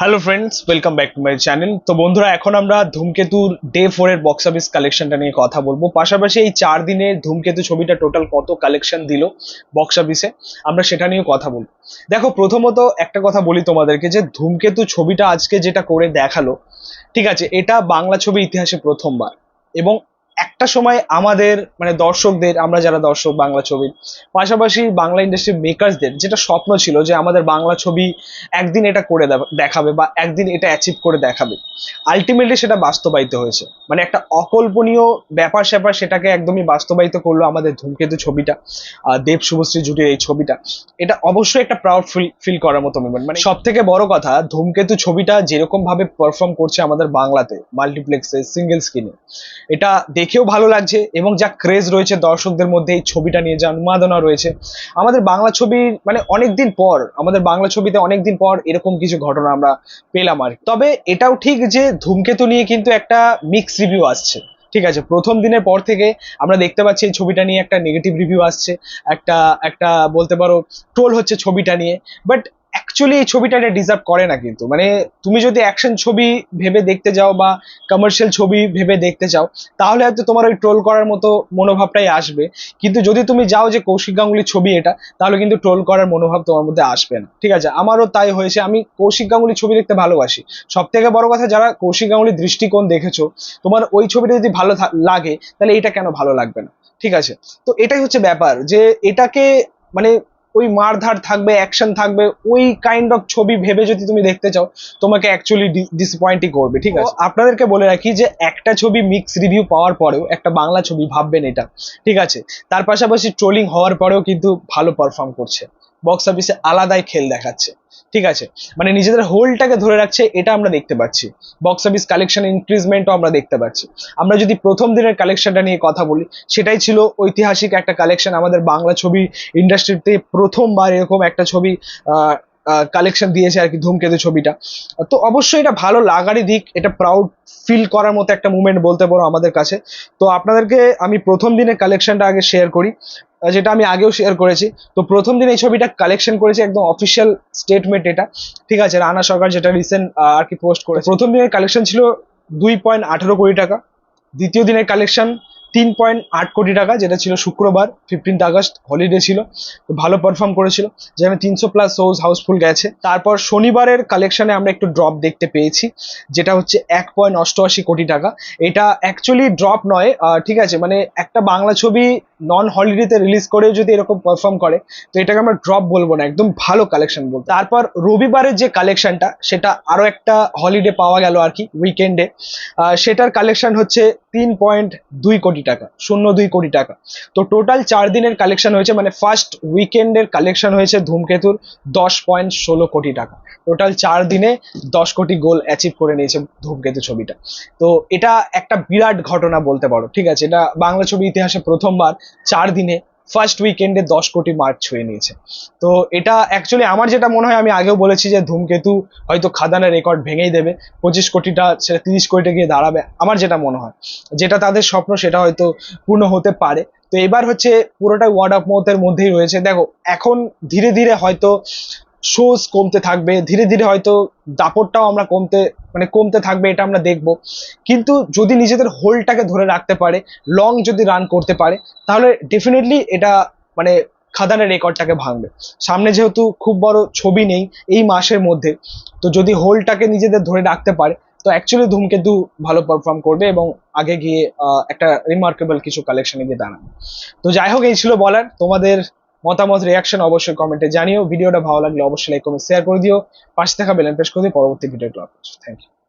Hello friends welcome back to my channel তো বন্ধুরা, এখন আমরা ধূমকেতুর ডে ফোর এর বক্স অফিস কালেকশনটা নিয়ে কথা বলব। পাশাপাশি এই চার দিনের ধূমকেতু ছবিটা টোটাল কত কালেকশন দিল বক্স অফিসে আমরা সেটা নিয়ে কথা বলব। দেখো, প্রথমত একটা কথা বলি তোমাদেরকে যে, ধূমকেতু ছবিটা আজকে যেটা করে দেখাল, ঠিক আছে, এটা বাংলা ছবি ইতিহাসে প্রথমবার এবং একটা সময় আমাদের মানে দর্শকদের, আমরা যারা দর্শক বাংলা ছবির পাশাপাশি বাংলা ইন্ডাস্ট্রি মেকার্সদের যেটা স্বপ্ন ছিল যে আমাদের বাংলা ছবি একদিন এটা করে দেখাবে বা একদিন এটা অ্যাচিভ করে দেখাবে। আলটিমেটলি সেটা বাস্তবায়িত হয়েছে। মানে একটা অকল্পনীয় ব্যাপার স্যাপার সেটাকে একদমই বাস্তবায়িত করল আমাদের ধূমকেতু ছবিটা দেব শুভশ্রী জুটির এই ছবিটা। এটা অবশ্যই একটা প্রাউড ফিল ফিল করার মতো মোমেন্ট মানে সব থেকে বড় কথা, ধূমকেতু ছবিটা যেরকম ভাবে পারফর্ম করছে আমাদের বাংলাতে মাল্টিপ্লেক্সে সিঙ্গেল স্ক্রিনে এটা দেখেও ভালো লাগছে এবং যা ক্রেজ রয়েছে দর্শকদের মধ্যে এই ছবিটা নিয়ে, যা উন্মাদনা রয়েছে। আমাদের বাংলা ছবির মানে অনেকদিন পর, আমাদের বাংলা ছবিতে অনেকদিন পর এরকম কিছু ঘটনা আমরা পেলাম আর তবে এটাও ঠিক যে ধূমকেতু নিয়ে কিন্তু একটা মিক্স রিভিউ আসছে। ঠিক আছে, প্রথম দিনের পর থেকে আমরা দেখতে পাচ্ছি এই ছবিটা নিয়ে একটা নেগেটিভ রিভিউ আসছে। একটা একটা বলতে পারো ট্রোল হচ্ছে ছবিটা নিয়ে। বাট অ্যাকচুয়ালি এই ছবিটা এটা ডিজার্ভ করে না কিন্তু। মানে তুমি যদি অ্যাকশন ছবি ভেবে দেখতে যাও বা কমার্শিয়াল ছবি ভেবে দেখতে চাও, তাহলে হয়তো তোমার ওই ট্রোল করার মতো মনোভাবটাই আসবে। কিন্তু যদি তুমি যাও যে কৌশিক গাঙ্গুলির ছবি এটা, তাহলে কিন্তু ট্রোল করার মনোভাব তোমার মধ্যে আসবে না। ঠিক আছে? আমারও তাই হয়েছে। আমি কৌশিক গাঙ্গুলির ছবি দেখতে ভালোবাসি। সব থেকে বড় কথা যারা কৌশিক গাঙ্গুলির দৃষ্টিকোণ দেখেছ, তোমার ওই ছবিটা যদি ভালো লাগে, তাহলে এটা কেন ভালো লাগবে না? ঠিক আছে? তো এটাই হচ্ছে ব্যাপার যে এটাকে মানে ওই মারধার থাকবে অ্যাকশন থাকবে ওই কাইন্ড অফ ছবি ভেবে যদি তুমি দেখতে চাও তোমাকে অ্যাকচুয়ালি ডিসঅ্যাপয়েন্টই করবে ঠিক আছে? আপনাদেরকে বলে রাখি যে একটা ছবি মিক্স রিভিউ পাওয়ার পরেও একটা বাংলা ছবি ভাববেন এটা ঠিক আছে? তার পাশাপাশি ট্রোলিং হওয়ার পরেও কিন্তু ভালো পারফর্ম করছে। বক্স অফিসে আলাদাই খেল দেখাচ্ছে। ঠিক আছে? মানে নিজেদের হোলটাকে ধরে রাখছে, এটা আমরা দেখতে পাচ্ছি। বক্স অফিস কালেকশন ইনক্রিজমেন্টও আমরা দেখতে পাচ্ছি। আমরা যদি প্রথম দিনের কালেকশনটা নিয়ে কথা বলি, সেটাই ছিল ঐতিহাসিক একটা কালেকশন আমাদের বাংলা ছবি ইন্ডাস্ট্রিতে প্রথমবার এরকম একটা ছবি কালেকশন দিয়েছে আর কি ধূমকেতু ছবিটা। তো অবশ্যই এটা ভালো লাগারই দিক, এটা প্রাউড ফিল করার মতো একটা মুভমেন্ট বলতে পারো আমাদের কাছে। তো আপনাদেরকে আমি প্রথম দিনের কালেকশনটা আগে শেয়ার করি যেটা আমি আগেও শেয়ার করেছি। তো প্রথম দিন এই ছবিটা কালেকশন করেছে একদম অফিসিয়াল স্টেটমেন্ট এটা, ঠিক আছে? রানা সরকার যেটা রিসেন্ট আর কি পোস্ট করে প্রথম দিনের কালেকশন ছিল দুই পয়েন্ট আঠেরো কোটি টাকা, দ্বিতীয় দিনের কালেকশন তিন পয়েন্ট আট কোটি টাকা, যেটা ছিল শুক্রবার ফিফটিন্থ আগস্ট হলিডে ছিল ভালো পারফর্ম করেছিল। যেখানে তিনশো প্লাস শোজ হাউসফুল গেছে। তারপর শনিবারের কালেকশনে আমরা একটু ড্রপ দেখতে পেয়েছি, যেটা হচ্ছে এক পয়েন্ট অষ্টআশি কোটি টাকা। এটা অ্যাকচুয়ালি ড্রপ নয় ঠিক আছে মানে একটা বাংলা ছবি নন হলিডেতে রিলিজ করেও যদি এরকম পারফর্ম করে, তো এটাকে আমরা ড্রপ বলব না, একদম ভালো কালেকশন বলব তারপর রবিবারের যে কালেকশনটা সেটা আরও একটা হলিডে পাওয়া গেল আর কি উইকেন্ডে সেটার কালেকশন হচ্ছে তিন পয়েন্ট দুই কোটি টাকা, শূন্য দুই কোটি টাকা। তো টোটাল চার দিনের কালেকশন হয়েছে মানে ফার্স্ট উইকেন্ডের কালেকশন হয়েছে ধূমকেতুর দশ পয়েন্ট ষোলো কোটি টাকা। টোটাল চার দিনে দশ কোটি গোল অ্যাচিভ করে নিয়েছে ধূমকেতু ছবিটা। তো এটা একটা বিরাট ঘটনা বলতে পারো, ঠিক আছে? এটা বাংলা ছবি ইতিহাসে প্রথমবার চার দিনে ফার্স্ট উইকেন্ডে দশ কোটি মার্ক ছুঁয়ে নিয়েছে। তো এটা অ্যাকচুয়ালি আমার যেটা মনে হয়, আমি আগেও বলেছি যে ধূমকেতু হয়তো খাদানের রেকর্ড ভেঙেই দেবে। পঁচিশ কোটিটা সেটা তিরিশ কোটিটা গিয়ে দাঁড়াবে, আমার যেটা মনে হয়। যেটা তাদের স্বপ্ন, সেটা হয়তো পূর্ণ হতে পারে। তো এবার হচ্ছে পুরোটাই ওয়ার্ড অফ মাউথের মধ্যেই রয়েছে। দেখো, এখন ধীরে ধীরে হয়তো শোজ কমতে থাকবে, ধীরে ধীরে হয়তো দাপটটাও আমরা কমতে মানে কমতে থাকবে এটা আমরা দেখব। কিন্তু যদি নিজেদের হোলটাকে ধরে রাখতে পারে লং যদি রান করতে পারে, তাহলে ডেফিনেটলি এটা মানে খাদানের রেকর্ডটাকে ভাঙবে। সামনে যেহেতু খুব বড় ছবি নেই এই মাসের মধ্যে, তো যদি হোলটাকে নিজেদের ধরে রাখতে পারে, তো অ্যাকচুয়ালি ধূমকেতু ভালো পারফর্ম করবে এবং আগে গিয়ে একটা রিমার্কেবল কিছু কালেকশনে গিয়ে দাঁড়াবে। তো যাই হোক, এই ছিল বলার। তোমাদের মতামত রিয়াকশন অবশ্যই কমেন্টে জানিও। ভিডিওটা ভালো লাগলে অবশ্যই লাইক কমেন্ট শেয়ার করে দিও। পাশে থাকা বেলেন প্রেস করে দিও। পরবর্তী ভিডিও থ্যাংক ইউ